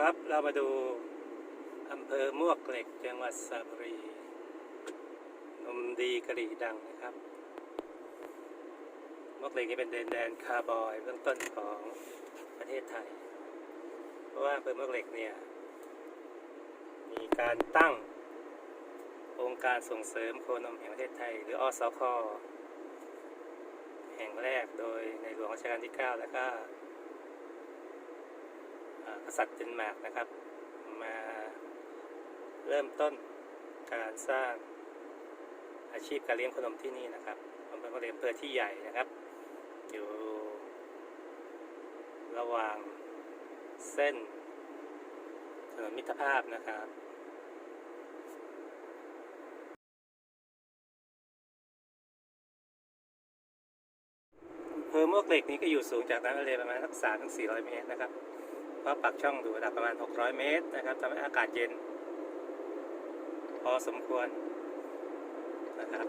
ครับ เรามาดูอำเภอมวกเหล็กจังหวัดสระบุรี นมดีกะหรี่ดังนะครับมวกเหล็กนี่เป็นแดนแดนคาร์บอยเบื้องต้นของประเทศไทย เพราะว่าอำเภอมวกเหล็กเนี่ย มีการตั้งองค์การส่งเสริมโคนมแห่งประเทศไทย หรืออสคแห่งแรกโดยในหลวงรัชกาลที่ 9 แล้วก็ กษัตริย์เดนมาร์กนะครับ มาเริ่มต้นการสร้างอาชีพการเลี้ยงขนมที่นี่นะครับอำเภอมะเร็งอำเภอที่ใหญ่นะครับ อยู่ระหว่างเส้นถนนมิตรภาพนะครับอำเภอมวกเหล็กนี้ก็อยู่สูงจากน้ำทะเลประมาณสักสามถึงสี่ร้อยเมตรนะครับ เพราะปากช่องดูระดับประมาณ 600 เมตรนะครับทำให้อากาศเย็น พอสมควรนะครับ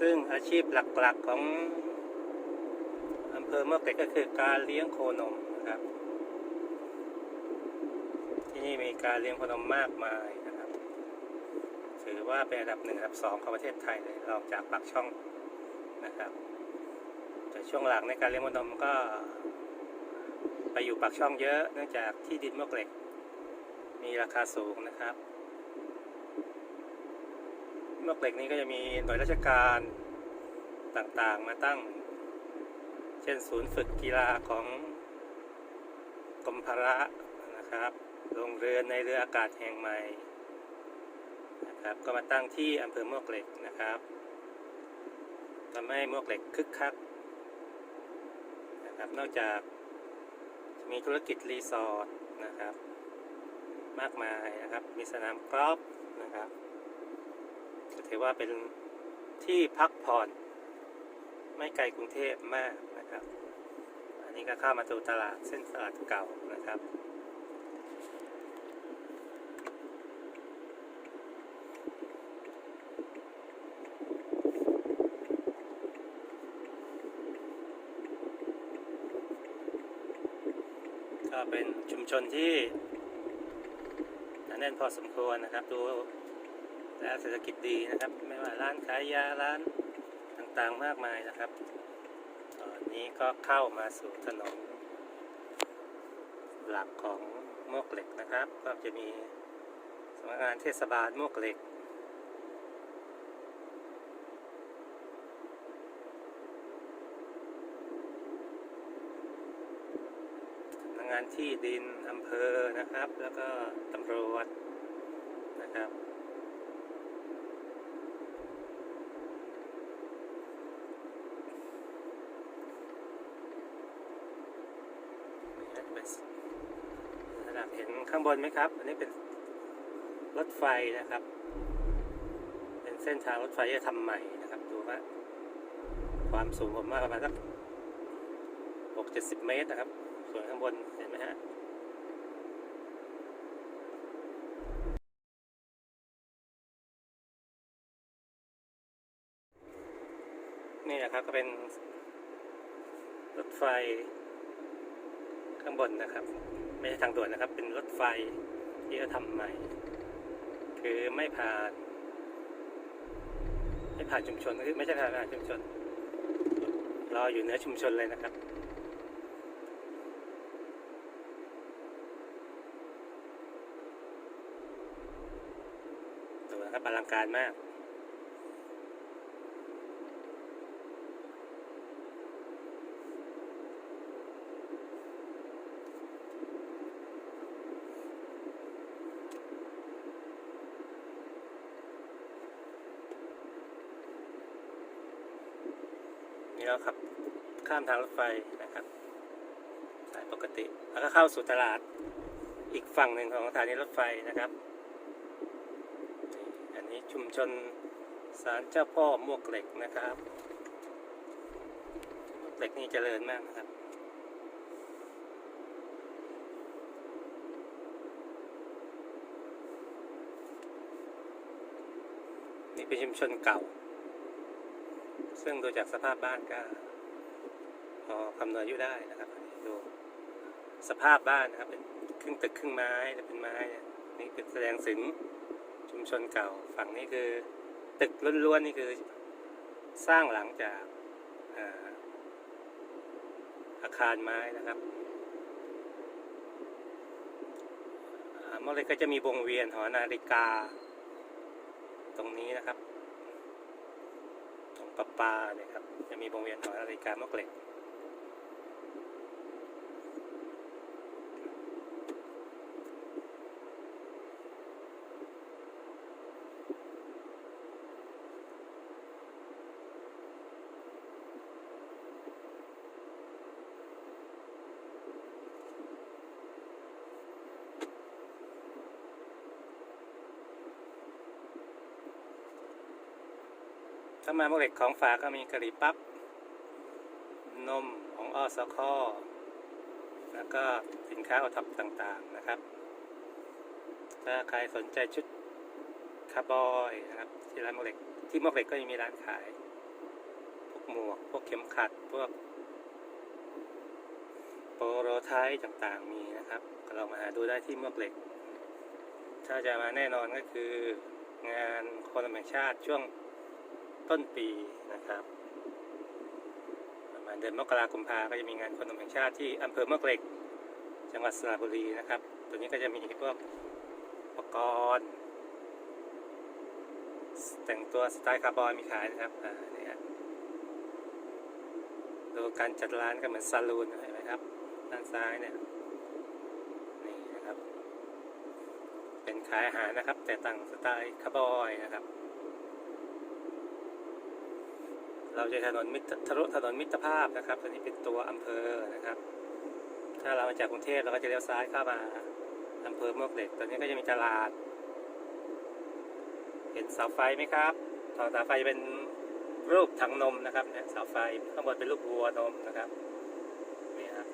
ซึ่งอาชีพหลักๆของอำเภอเมื่อเกิดก็คือการเลี้ยงโคนมนะครับ ที่นี่มีการเลี้ยงโคนมมากมายนะครับ ถือว่าเป็นอันดับหนึ่งอันดับสองของประเทศไทยเลยรองจากปากช่อง นะครับแต่ช่วงหลังในการเลี้ยงมดนมก็ ไปอยู่ปากช่องเยอะเนื่องจากที่ดินมกเหล็ก มีราคาสูงนะครับมกเหล็กนี้ก็จะมีหน่วยราชการต่างๆ มาตั้ง เช่นศูนย์ฝึกกีฬาของกรมพระนะครับโรงเรือนในเรืออากาศแห่งใหม่นะครับก็มาตั้งที่อำเภอมวกเหล็กนะครับ ทำให้มวกเหล็กคึกคักนะครับ นอกจากมีธุรกิจรีสอร์ทนะครับ มากมายนะครับ มีสนามกอล์ฟนะครับถือว่าเป็นที่พักผ่อน ไม่ไกลกรุงเทพมากนะครับ อันนี้ก็เข้ามาดูตลาดเส้นตลาดเก่านะครับ เป็นชุมชนที่หนาแน่นพอสมควรนะครับ ดูและเศรษฐกิจดีนะครับ ไม่ว่าร้านขายยาร้านต่างๆมากมายนะครับ ตอนนี้ก็เข้ามาสู่ถนนหลักของมวกเหล็กนะครับ ก็จะมีสำนักงานเทศบาลมวกเหล็ก สำนั กานที่ดินอำเภอนะครับ แล้วก็ตำรวจนะครับเป็นระดับ เห็นข้างบนไหมครับ อันนี้เป็นรถไฟนะครับ เป็นเส้นทางรถไฟที่ทำใหม่นะครับ ดูว่าความสูงผมว่าประมาณสักหกเจ็ดสิบเมตรนะครับ บนเห็นไหมฮะนี่นะครับก็เป็นรถไฟข้างบนนะครับ ไม่ใช่ทางด่วนนะครับ เป็นรถไฟที่เขาทำใหม่ คือไม่ผ่านไม่ผ่านชุมชนคือไม่ใช่ผ่านชุมชนรออยู่เหนือชุมชนเลยนะครับ ดูนะ ครับอลังการมากนี่เราขับข้ามทางรถไฟนะครับสายปกติ แล้วก็เข้าสู่ตลาดอีกฝั่งหนึ่งของสถานีรถไฟนะครับ ชุมชนศาลเจ้าพ่อมวกเหล็กนะครับมวกเหล็กนี่เจริญมากนะครับนี่เป็นชุมชนเก่า ซึ่งดูจากสภาพบ้านก็พอคำนวณอายุได้นะครับดูสภาพบ้านนะครับเป็นครึ่งตึกครึ่งไม้และเป็นไม้เนี่ยนี่คือแสดงถึง มชนเก่า ฝั่งนี้คือตึกล้วนๆนี่คือสร้างหลังจากอาคารไม้นะครับอ่าเมื่อไรก็จะมีวงเวียนหอนาฬิกา ตรงนี้นะครับ ตรงปะปาเนี่ยครับ จะมีวงเวียนหอนาฬิกามวกเหล็ก ถ้ามามวกเหล็กของฝากก็มีกะหรี่ปั๊บ นมของอสคแล้วก็สินค้าโอท็อปต่างๆนะครับ ถ้าใครสนใจชุดคาร์บอยนะครับที่ร้านมกเหล็กที่มกเหล็กก็ยังมีร้านขาย พวกหมวก พวกเข็มขัด พวกโปโรไทป์ต่างๆมีนะครับก็ลองมาหาดูได้ที่มกเหล็ก ถ้าจะมาแน่นอนก็คืองานคนแห่งชาติช่วง ต้นปีนะครับประมาณเดือนมกราคมพาก็จะมีงานคนหนุ่มแห่งชาติที่อำเภอมะเกร็ก จังหวัดสระบุรีนะครับตัวนี้ก็จะมีพวกอุปกรณ์ แต่งตัวสไตล์คาร์บอยมีขายนะครับอ่าเนี่ยดูการจัดร้านก็เหมือนซาลูนเห็นไหมครับด้านซ้ายเนี่ยนี่นะครับ เป็นขายอาหารนะครับ แต่ต่างสไตล์คาร์บอยนะครับ เราจะถนนมิตรทะลุถนนมิตรภาพนะครับตัวนี้เป็นตัวอำเภอนะครับ ถ้าเรามาจากกรุงเทพเราก็จะเลี้ยวซ้ายเข้ามาอำเภอมวกเหล็กตัวนี้ก็จะมีตลาด เห็นเสาไฟไหมครับเสาไฟเป็นรูปถังนมนะครับเนี่ยเสาไฟข้างบนเป็นรูปวัวนมนะครับนี่ครับ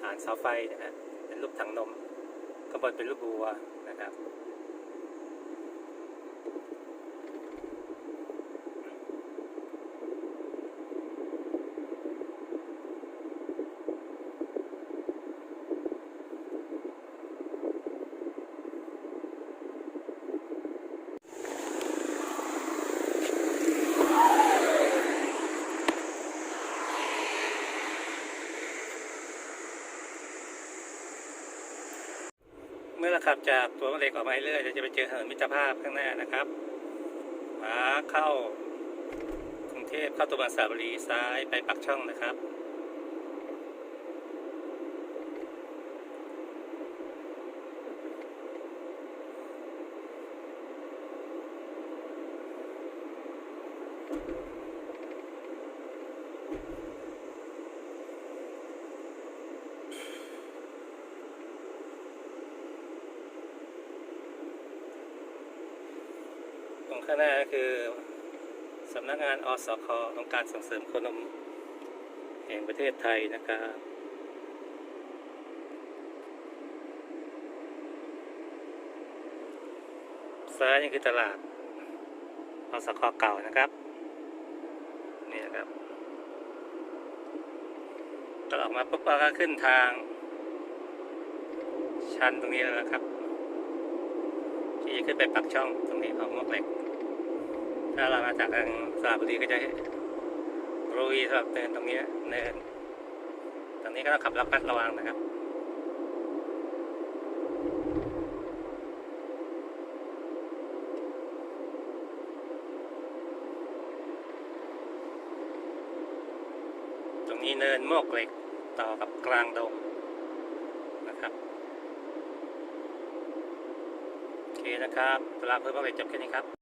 ฐานเสาไฟนะฮะเป็นรูปถังนมข้างบนเป็นรูปวัวนะครับ เมื่อเราขับจากตัวเมล็กออกมาเรื่อยเราจะไปเจอถนนมิตรภาพข้างหน้านะครับมาเข้ากรุงเทพเข้าตัวเมืองสระบุรีซ้ายไปปักช่องนะครับ ข้างหน้าคือสำนักงานอสคองค์การส่งเสริมคนมแห่งประเทศไทยนะครับซ้ายนี่คือตลาดอสคเก่านะครับนี่นะครับตออกมาปุ๊บเราก็ขึ้นทาง ชันตรงนี้แล้วนะครับ ที่จะขึ้นไปปักช่องตรงนี้ของมวกเหล็ก ถ้าเรามาจากทางสระบุรีก็จะรุยสำหรับเนินตรงนี้เนินตรงนี้ก็ต้องขับระมัดระวังนะครับตรงนี้เนินโมกเหล็กต่อกับกลางดงนะครับโอเคนะครับตลาดเพิ่มมวกเหล็กจบแค่นี้ครับ